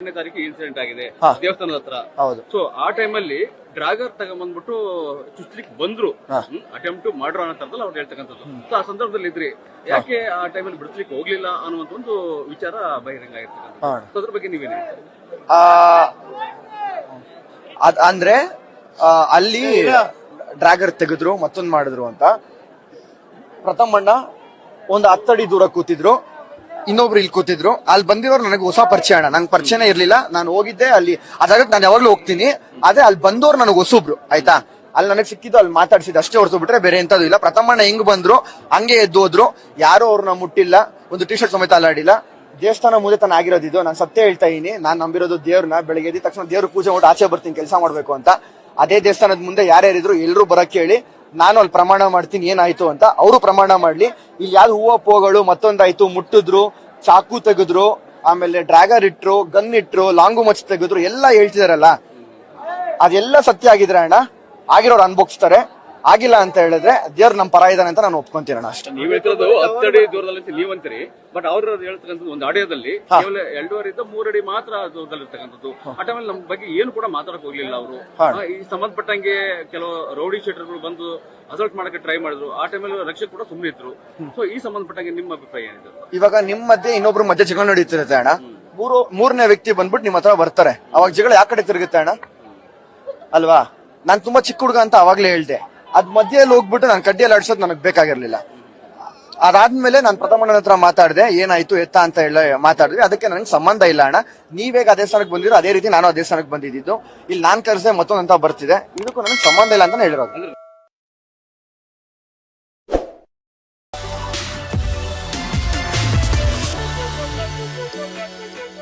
ಹತ್ತನೇ ತಾರೀಕು ಇನ್ಸಿಡೆಂಟ್ ಆಗಿದೆ ಹಾ. ದೇವಸ್ಥಾನದ ಹತ್ರ. ಹೌದು. ಸೊ ಆ ಟೈಮಲ್ಲಿ ಡ್ರಾಗರ್ ತಗೊಂಬಂದ್ಬಿಟ್ಟು ಚುಚ್ಲಿಕ್ ಬಂದ್ರು. ಹಾ. ಅಟೆಂಪ್ಟ್ ಮಾಡ್ರೋ ಅನ್ನೋ ತರದಲ್ಲಿ ಅವ್ರು ಹೇಳ್ತಕ್ಕಂಥದ್ದು. ಸೊ ಆ ಸಂದರ್ಭದಲ್ಲಿ ಇದ್ರಿ. ಯಾಕೆ ಆ ಟೈಮಲ್ಲಿ ಬಿಡಿಸ್ಲಿಕ್ಕೆ ಹೋಗ್ಲಿಲ್ಲ ಅನ್ನುವಂತ ಒಂದು ವಿಚಾರ ಬಹಿರಂಗ ಆಗಿರ್ತಕ್ಕಂಥದ್ದು ಹಾ. ಅದ್ರ ಬಗ್ಗೆ ನೀವೇನು ಹೇಳ್ತೀರಿ? ಆ, ಅದ್ ಅಂದ್ರೆ ಆ, ಅಲ್ಲಿ ಡ್ರಾಗರ್ ತೆಗೆದ್ರು ಮತ್ತೊಂದ್ ಮಾಡಿದ್ರು ಅಂತ. ಪ್ರಥಮಣ್ಣ ಒಂದು ಹತ್ತಡಿ ದೂರ ಕೂತಿದ್ರು. ಇನ್ನೊಬ್ರು ಇಲ್ಲಿ ಕೂತಿದ್ರು. ಅಲ್ಲಿ ಬಂದಿರೋರು ನನಗೆ ಹೊಸ ಪರಿಚಯ ಅಣ್ಣ. ನಂಗೆ ಪರಿಚಯನೇ ಇರ್ಲಿಲ್ಲ. ನಾನು ಹೋಗಿದ್ದೆ, ಅಲ್ಲಿ ಅದಾಗ ನಾನು ಯಾವಾಗ್ಲೂ ಹೋಗ್ತೀನಿ. ಅದೇ ಅಲ್ಲಿ ಬಂದವ್ರು ನನಗೆ ಹೊಸಬ್ರು, ಆಯ್ತಾ? ಅಲ್ಲಿ ನನಗೆ ಸಿಕ್ಕಿದ್ದು, ಅಲ್ಲಿ ಮಾತಾಡಿಸಿದ್ದು ಅಷ್ಟೇ ಹೊರತು ಬಿಟ್ರೆ ಬೇರೆ ಎಂತದ್ದು ಇಲ್ಲ. ಪ್ರಥಮಣ್ಣ ಹೆಂಗ್ ಬಂದ್ರು, ಹಂಗೆ ಎದ್ದು ಹೋದ್ರು. ಯಾರು ಅವ್ರನ್ನ ಮುಟ್ಟಿಲ್ಲ. ಒಂದು ಟಿ ಶರ್ಟ್ ಸಮೇತ ಅಲ್ಲಾಡಿಲ್ಲ. ದೇವಸ್ಥಾನ ಮುಂದೆ ತಾನು ಆಗಿರೋದಿದ್ದು ನಾನು ಸತ್ಯ ಹೇಳ್ತಾ ಇದೀನಿ. ನಾನು ನಂಬಿರೋದು ದೇವ್ರನ್ನ. ಬೆಳಗ್ಗೆ ತಕ್ಷಣ ದೇವ್ರ ಪೂಜೆ ಮಾಡಿ ಆಚೆ ಬರ್ತೀನಿ, ಕೆಲಸ ಮಾಡಬೇಕು ಅಂತ. ಅದೇ ದೇವಸ್ಥಾನದ ಮುಂದೆ ಯಾರ್ಯಾರಿದ್ರು ಎಲ್ಲರೂ ಬರಕ್ಕೆ ಹೇಳಿ ನಾನು ಅಲ್ಲಿ ಪ್ರಮಾಣ ಮಾಡ್ತೀನಿ, ಏನಾಯ್ತು ಅಂತ ಅವರು ಪ್ರಮಾಣ ಮಾಡ್ಲಿ. ಇಲ್ಲಿ ಯಾವ್ದು ಹೂವು ಪೋಗಳು ಮತ್ತೊಂದಾಯ್ತು, ಮುಟ್ಟಿದ್ರು, ಚಾಕು ತೆಗೆದ್ರು, ಆಮೇಲೆ ಡ್ರ್ಯಾಗರ್ ಇಟ್ರು, ಗನ್ ಇಟ್ರು, ಲಾಂಗು ಮಚ್ ತೆಗೆದ್ರು, ಎಲ್ಲ ಹೇಳ್ತಿದಾರಲ್ಲ. ಅದೆಲ್ಲ ಸತ್ಯ ಆಗಿದ್ರೆ ಅಣ್ಣ, ಆಗಿರೋರು ಅನ್ಭೋಗಿಸ್ತಾರೆ ಆಗಿಲ್ಲ ಅಂತ ಹೇಳಿದ್ರೆ ದೇವ್ರು ನಮ್ಮ ಪರ ಇದ್ದಾನೆ ಅಂತ ನಾನು ಒಪ್ಕೊಂತೀನಿ ಅಣ್ಣ ಅಷ್ಟೇ. ನೀವ್ ಹೇಳ್ತಿರೋದು ಹತ್ತಡಿ ದೂರದಲ್ಲಿ ಅಂತ ಬಟ್ ಅವ್ರ ಹೇಳ್ತಕ್ಕಂಥದ್ದು ಒಂದು ಆಡಿಯೋದಲ್ಲಿ ಕೇವಲ ಎರಡೂವರೆಯಿಂದ ಮೂರಡಿ ಮಾತ್ರ ದೂರದಲ್ಲಿ ಇರ್ತಕ್ಕಂಥದ್ದು. ಆ ಟೈಮಲ್ಲಿ ನಮ್ಮ ಬಗ್ಗೆ ಏನು ಕೂಡ ಮಾತಾಡಕ್ ಹೋಗ್ಲಿಲ್ಲ ಅವರು. ಈ ಸಂಬಂಧಪಟ್ಟಂಗೆ ಕೆಲವು ರೌಡಿ ಶೀಟರ್ಗಳು ಬಂದು ಅಸಲ್ಟ್ ಮಾಡಕ್ಕೆ ಟ್ರೈ ಮಾಡಿದ್ರು. ಆ ಟೈಮಲ್ಲಿ ರಕ್ಷಕ್ ಕೂಡ ಸುಮ್ಮನೆ ಇದ್ರು. ಸೊ ಈ ಸಂಬಂಧಪಟ್ಟಂಗೆ ನಿಮ್ಮ ಅಭಿಪ್ರಾಯ ಏನಿದೆ? ಇವಾಗ ನಿಮ್ ಮಧ್ಯೆ ಇನ್ನೊಬ್ರು ಮಧ್ಯೆ ಜಗಳ ನಡೀತಿರುತ್ತೆ ಅಣ್ಣ. ಮೂರು ಮೂರನೇ ವ್ಯಕ್ತಿ ಬಂದ್ಬಿಟ್ಟು ನಿಮ್ ಹತ್ರ ಬರ್ತಾರೆ. ಅವಾಗ ಜಗಳ ಯಾಕಡೆ ತಿರುಗುತ್ತೆ ಅಣ್ಣ? ಅಲ್ವಾ? ನಾನ್ ತುಂಬಾ ಚಿಕ್ಕ ಹುಡುಗ ಅಂತ ಅವಾಗ್ಲೇ ಹೇಳ್ದೆ. ಅದ್ ಮಧ್ಯೆಯಲ್ಲಿ ಹೋಗ್ಬಿಟ್ಟು ನಾನು ಕಡ್ಡಿಯಲ್ಲಿ ಆಡ್ಸೋದು ನನಗೆ ಬೇಕಾಗಿರ್ಲಿಲ್ಲ. ಅದಾದ್ಮೇಲೆ ನಾನು ಪ್ರಥಮಣ್ಣನ ಹತ್ರ ಮಾತಾಡಿದೆ, ಏನಾಯ್ತು, ಎತ್ತ ಅಂತ ಹೇಳಿ ಮಾತಾಡಿದ್ವಿ. ಅದಕ್ಕೆ ನನಗೆ ಸಂಬಂಧ ಇಲ್ಲ ಅಣ್ಣ. ನೀವೇಗ ಅದೇ ಸ್ಥಾನಕ್ಕೆ ಬಂದಿರೋ ಅದೇ ರೀತಿ ನಾನು ಅದೇ ಸ್ಥಾನಕ್ಕೆ ಬಂದಿದ್ದು. ಇಲ್ಲಿ ನಾನ್ ಕರೆಸದೆ ಮತ್ತೊಂದಂತ ಬರ್ತಿದೆ. ಇದಕ್ಕೂ ನನಗೆ ಸಂಬಂಧ ಇಲ್ಲ ಅಂತ ಹೇಳಿರೋದು.